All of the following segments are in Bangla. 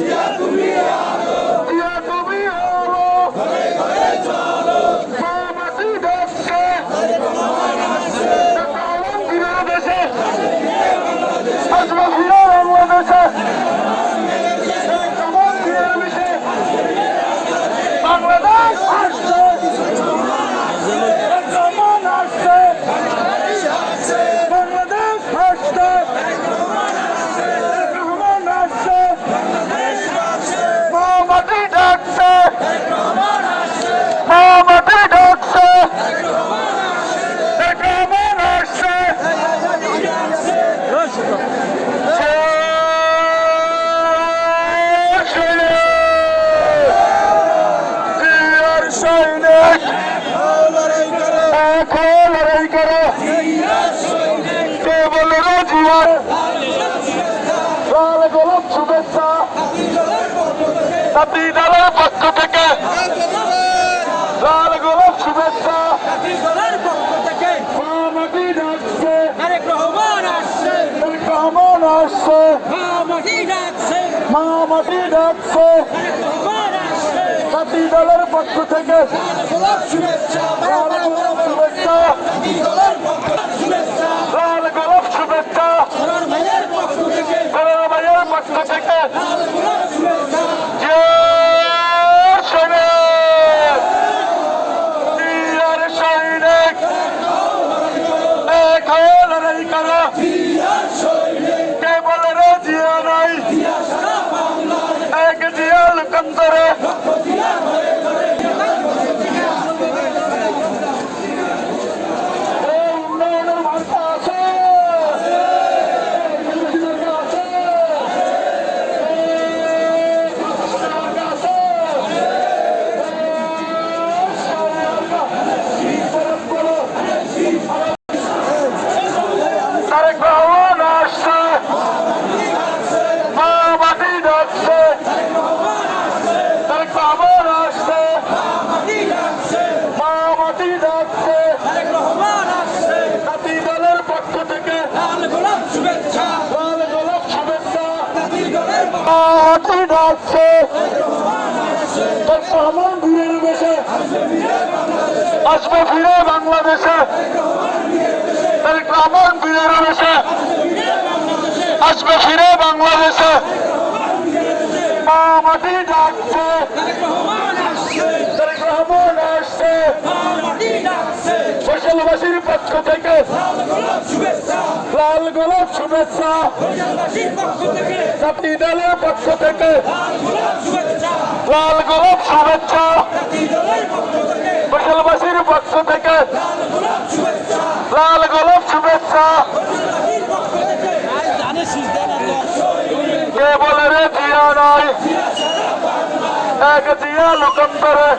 জিয়া তুমি শুভেচ্ছা জাতি দলের পক্ষ থেকে লাল গোলাপ শুভেচ্ছা। রহমান আসছে। মামাটি ডাকছে জাতি দলের পক্ষ থেকে শুভেচ্ছা লাল গোলাপ শুভেচ্ছা করোনা ভাইয়ের পক্ষ থেকে জিয়ার আসবে ফিরে বাংলাদেশে। ফিরে বসে আসবে ফিরে বাংলাদেশে। মামাটি ডাকছে রহমান আসছে পক্ষ থেকে। লাল গোলাপ শুভেচ্ছা। জাতি দলের পক্ষ থেকে লাল গোলাপ শুভেচ্ছা। ফসলবাসীর পক্ষ থেকে লাল গোলাপ শুভেচ্ছা। কে বলে রে জিয়া নয়, এক জিয়া লোকান্তরে।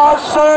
আসছে